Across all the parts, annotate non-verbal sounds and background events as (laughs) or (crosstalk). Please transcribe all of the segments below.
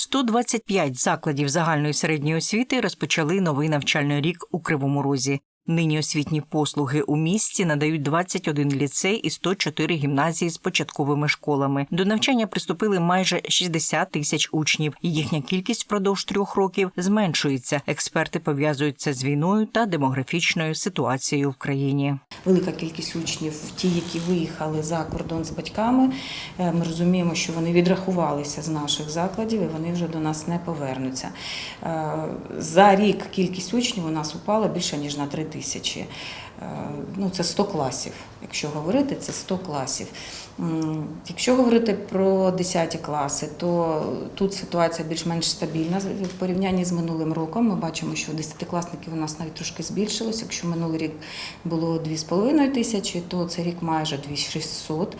125 закладів загальної середньої освіти розпочали новий навчальний рік у Кривому Розі. Нині освітні послуги у місті надають 21 ліцей і 104 гімназії з початковими школами. До навчання приступили майже 60 тисяч учнів. Їхня кількість впродовж трьох років зменшується. Експерти пов'язують це з війною та демографічною ситуацією в країні. Велика кількість учнів, ті, які виїхали за кордон з батьками. Е, Ми розуміємо, що вони відрахувалися з наших закладів і вони вже до нас не повернуться. Е, За рік кількість учнів у нас упала більше ніж на три тисячі. Е, Ну, це 100 класів. Якщо говорити, це 100 класів. Якщо говорити про 10 класи, то тут ситуація більш-менш стабільна в порівнянні з минулим роком. Ми бачимо, що 10-класників у нас навіть трошки збільшилось. Якщо минулий рік було 2,5 тисячі, то цей рік майже 2600.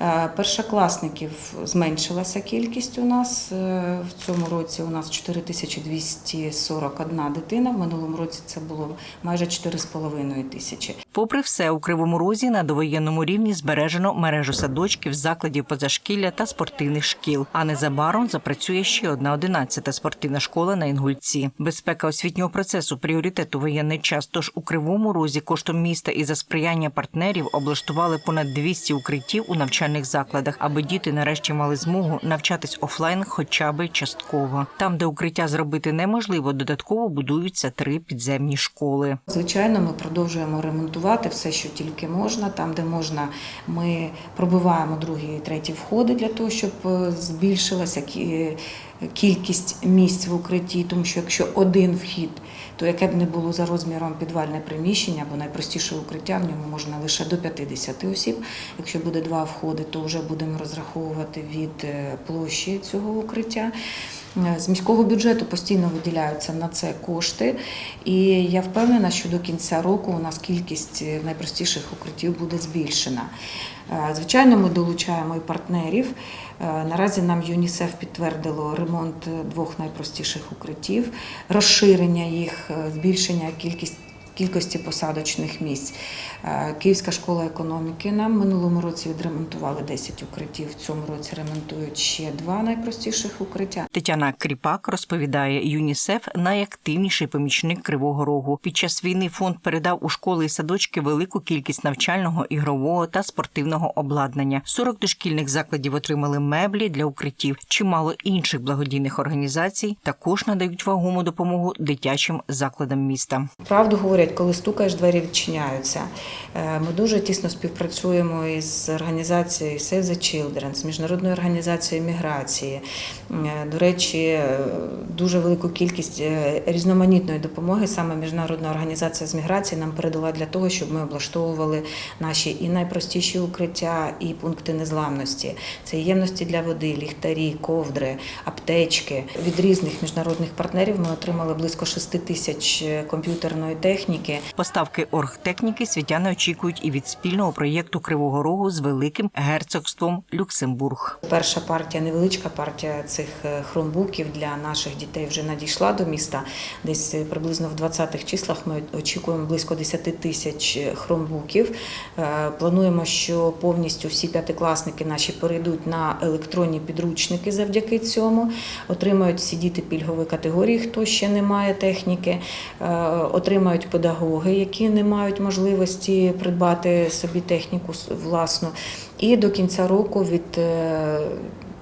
Е, Першокласників зменшилася кількість у нас. Е, В цьому році у нас 4241 дитина. В минулому році це було майже 4,5 тисячі. Попри все, у Кривому Розі на довоєнному рівні збережено мережу садочків, закладів позашкілля та спортивних шкіл. А незабаром запрацює ще одна одинадцята спортивна школа на Інгульці. Безпека освітнього процесу пріоритет у воєнний час. Тож у Кривому Розі коштом міста і за сприяння партнерів облаштували понад 200 укриттів у навчальних закладах, аби діти нарешті мали змогу навчатись офлайн, хоча би частково. Там, де укриття зробити неможливо, додатково будуються три підземні школи. Звичайно, ми продовжуємо ремонтувати все, що тільки можна. Там, де можна, ми пробиваємо другі і треті входи для того, щоб е, збільшилася кількість місць в укритті. Тому що якщо один вхід, то яке б не було за розміром підвальне приміщення, або найпростіше укриття, в ньому можна лише до 50 осіб. Якщо буде два входи, то вже будемо розраховувати від е, площі цього укриття. Е, З міського бюджету постійно виділяються на це кошти, і я впевнена, що до кінця року у нас кількість е, найпростіших укриттів буде збільшена. Е, Звичайно, ми долучаємо і партнерів. Наразі нам ЮНІСЕФ підтвердило ремонт двох найпростіших укриттів, розширення їх, збільшення кількість. Кількості посадочних місць. Е, Київська школа економіки нам минулому році відремонтували 10 укриттів. В цьому році ремонтують ще два найпростіших укриття. Тетяна Кріпак розповідає, ЮНІСЕФ найактивніший помічник Кривого Рогу. Під час війни фонд передав у школи і садочки велику кількість навчального, ігрового та спортивного обладнання. 40 дошкільних закладів отримали меблі для укриттів. Чимало інших благодійних організацій також надають вагому допомогу дитячим закладам міста. Правду говорять, коли стукаєш, двері відчиняються. Е, Ми дуже тісно співпрацюємо із організацією Save the Children, з міжнародною організацією міграції. Е, До речі, е, дуже велику кількість різноманітної допомоги саме міжнародна організація з міграції нам передала для того, щоб ми облаштовували наші і найпростіші укриття, і пункти незламності. Це ємності для води, ліхтарі, ковдри, аптечки. Від різних міжнародних партнерів ми отримали близько 6 тисяч комп'ютерної техніки. Поставки оргтехніки світяни очікують і від спільного проєкту Кривого Рогу з великим герцогством Люксембург. Перша партія, невеличка партія цих е, хромбуків для наших дітей вже надійшла до міста. Десь е, приблизно в 20-х числах ми очікуємо близько 10 тисяч е, хромбуків. Плануємо, що повністю всі п'ятикласники наші перейдуть на електронні підручники завдяки цьому. Отримають всі діти пільгової категорії, хто ще не має техніки, отримають педагоги, які не мають можливості придбати собі техніку власну. І до кінця року від е,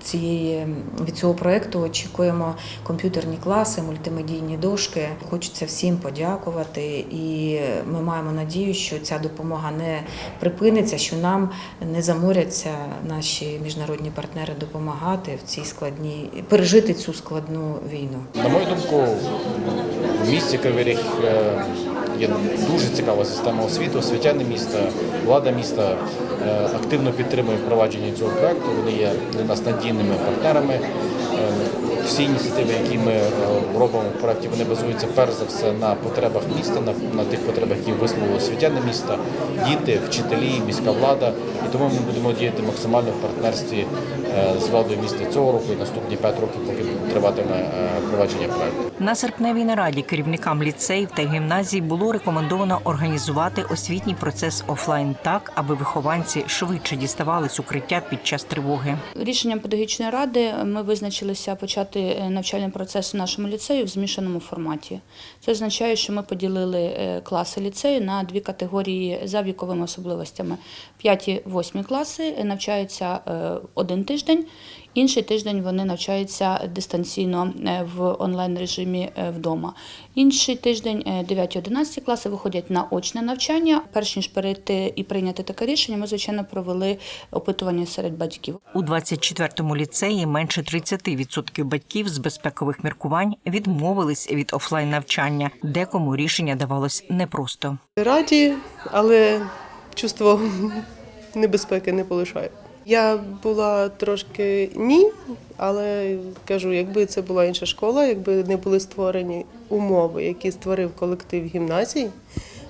цієї від цього проекту очікуємо комп'ютерні класи, мультимедійні дошки. Хочеться всім подякувати, і ми маємо надію, що ця допомога не припиниться, що нам не заморяться наші міжнародні партнери допомагати в цій складній пережити цю складну війну. На мою думку, в місті Кривий Є дуже цікава система освіти, освітяни міста, влада міста е, активно підтримує впровадження цього проекту. Вони є для нас надійними партнерами. Е, Всі ініціативи, які ми е, робимо в проекті, вони базуються перш за все на потребах міста, на, на тих потребах, які висловили освітяни міста, діти, вчителі, міська влада. І тому ми будемо діяти максимально в партнерстві з владою міста цього року і наступні 5 років, поки триватиме е, провадження проекту. На серпневій нараді керівникам ліцеїв та гімназій було рекомендовано організувати освітній процес офлайн так, аби вихованці швидше діставали з укриття під час тривоги. Рішенням педагогічної ради ми визначилися почати е, навчальний процес в нашому ліцею в змішаному форматі. Це означає, що ми поділили е, класи ліцею на дві категорії за віковими особливостями. 5-8 класи навчаються е, один тиждень. Інший тиждень вони навчаються дистанційно е, в онлайн режимі е, вдома. Інший тиждень е, 9-11 класи виходять на очне навчання. Перш ніж перейти і прийняти таке рішення, ми звичайно провели опитування серед батьків. У 24-му ліцеї менше 30% батьків з безпекових міркувань відмовились від офлайн навчання. Декому рішення давалось непросто. Раді, але чувство (laughs) небезпеки не полишає. Я була трошки ні, але кажу, якби це була інша школа, якби не були створені умови, які створив колектив гімназії,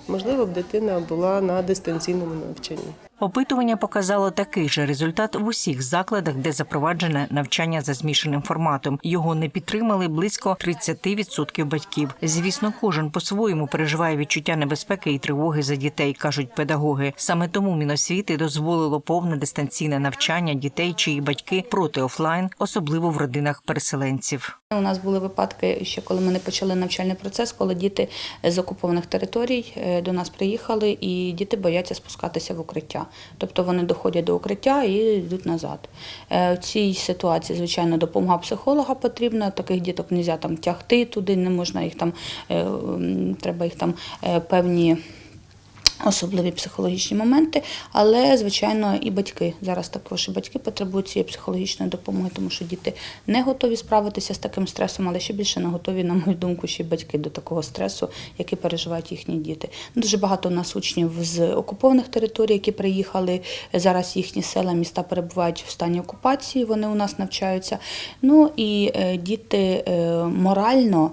можливо б дитина була на дистанційному навчанні. Опитування показало такий же результат в усіх закладах, де запроваджене навчання за змішаним форматом. Його не підтримали близько 30% батьків. Звісно, кожен по-своєму переживає відчуття небезпеки і тривоги за дітей, кажуть педагоги. Саме тому Міносвіти дозволило повне дистанційне навчання дітей, чиї батьки проти офлайн, особливо в родинах переселенців. У нас були випадки, ще коли ми не почали навчальний процес, коли діти з окупованих територій е, до нас приїхали, і діти бояться спускатися в укриття. Тобто вони доходять до укриття і йдуть назад. Е, В цій ситуації, звичайно, допомога психолога потрібна. Таких діток не можна там тягти туди, не можна їх там, е, треба їх там е, певні. Особливі психологічні моменти, але звичайно і батьки зараз також батьки потребують цієї психологічної допомоги, тому що діти не готові справитися з таким стресом, але ще більше не готові, на мою думку, ще й батьки до такого стресу, який переживають їхні діти. Дуже багато у нас учнів з окупованих територій, які приїхали зараз. Їхні села, міста перебувають в стані окупації. Вони у нас навчаються. Ну і е, діти е, морально.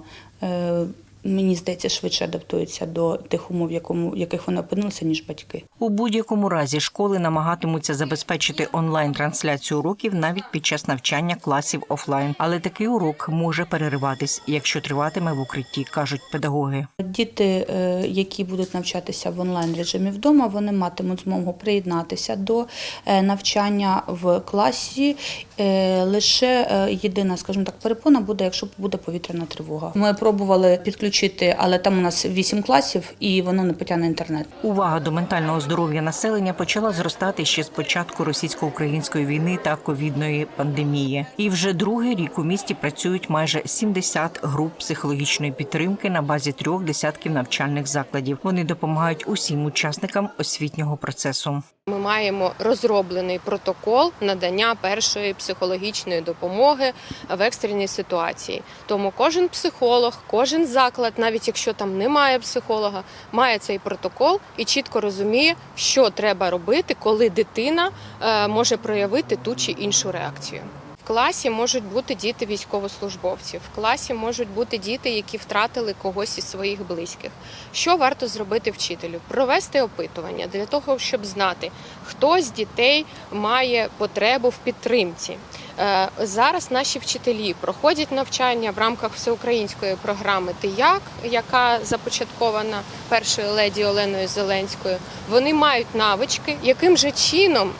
Мені здається, швидше адаптуються до тих умов, якому, яких вони опинилися, ніж батьки. У будь-якому разі школи намагатимуться забезпечити онлайн трансляцію уроків навіть під час навчання класів офлайн. Але такий урок може перериватись, якщо триватиме в укритті, кажуть педагоги. Діти, е, які будуть навчатися в онлайн режимі вдома, вони матимуть змогу приєднатися до е, навчання в класі. Е, Лише єдина, скажімо так, перепона буде, якщо буде повітряна тривога. Ми пробували підключити, але там у нас 8 класів і воно не потягне інтернет. Увага до ментального здоров'я населення почала зростати ще з початку російсько-української війни та ковідної пандемії. І вже другий рік у місті працюють майже 70 груп психологічної підтримки на базі трьох десятків навчальних закладів. Вони допомагають усім учасникам освітнього процесу. Ми маємо розроблений протокол надання першої психологічної допомоги в екстреній ситуації. Тому кожен психолог, кожен заклад, навіть якщо там немає психолога, має цей протокол і чітко розуміє, що треба робити, коли дитина е, може проявити ту чи іншу реакцію. Класі можуть бути діти військовослужбовців, в класі можуть бути діти, які втратили когось із своїх близьких. Що варто зробити вчителю? Провести опитування для того, щоб знати, хто з дітей має потребу в підтримці. Е, Зараз наші вчителі проходять навчання в рамках всеукраїнської програми Ти як, яка започаткована першою леді Оленою Зеленською. Вони мають навички, яким же чином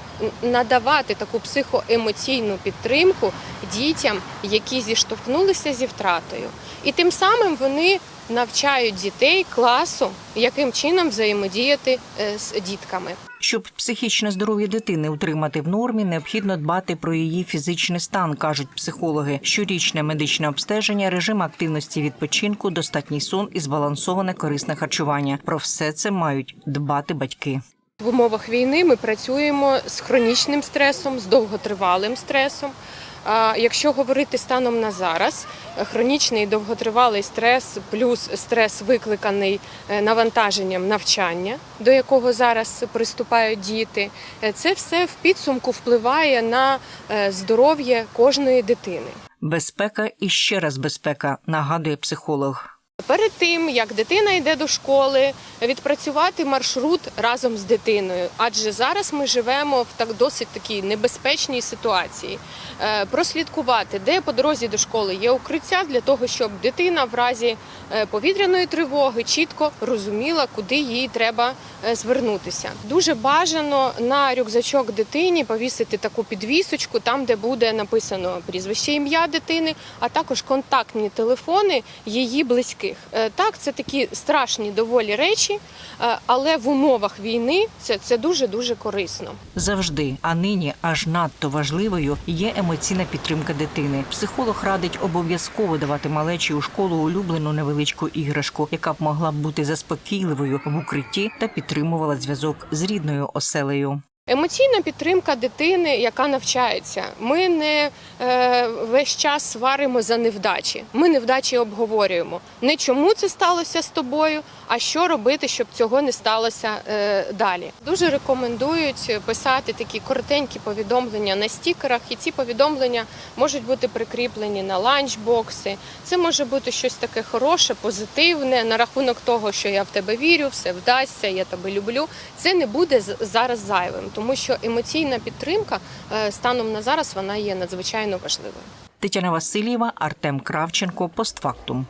надавати таку психоемоційну підтримку дітям, які зіштовхнулися зі втратою. І тим самим вони навчають дітей класу, яким чином взаємодіяти е, з дітками. Щоб психічне здоров'я дитини утримати в нормі, необхідно дбати про її фізичний стан, кажуть психологи. Щорічне медичне обстеження, режим активності відпочинку, достатній сон і збалансоване корисне харчування. Про все це мають дбати батьки. В умовах війни ми працюємо з хронічним стресом, з довготривалим стресом. Якщо говорити станом на зараз, хронічний довготривалий стрес плюс стрес викликаний е, навантаженням навчання, до якого зараз приступають діти, е, це все в підсумку впливає на е, здоров'я кожної дитини. Безпека і ще раз безпека, нагадує психолог. Перед тим як дитина йде до школи, відпрацювати маршрут разом з дитиною, адже зараз ми живемо в так досить такій небезпечній ситуації. Е, Прослідкувати, де по дорозі до школи є укриття для того, щоб дитина в разі е, повітряної тривоги чітко розуміла, куди їй треба е, звернутися. Дуже бажано на рюкзачок дитині повісити таку підвісочку, там де буде написано прізвище ім'я дитини, а також контактні телефони її близьких. Е, Так, це такі страшні доволі речі, е, але в умовах війни це, це дуже дуже корисно. Завжди, а нині аж надто важливою є емоційна підтримка дитини. Психолог радить обов'язково давати малечі у школу улюблену невеличку іграшку, яка б могла б бути заспокійливою в укритті та підтримувала зв'язок з рідною оселею. Емоційна підтримка дитини, яка навчається. Ми не е, весь час сваримо за невдачі. Ми невдачі обговорюємо. Не чому це сталося з тобою, а що робити, щоб цього не сталося е, далі. Дуже рекомендують писати такі коротенькі повідомлення на стікерах, і ці повідомлення можуть бути прикріплені на ланчбокси. Це може бути щось таке хороше, позитивне на рахунок того, що я в тебе вірю, все вдасться, я тебе люблю. Це не буде зараз зайвим, тому що емоційна підтримка е, станом на зараз вона є надзвичайно важливою. Тетяна Васильєва, Артем Кравченко, постфактум.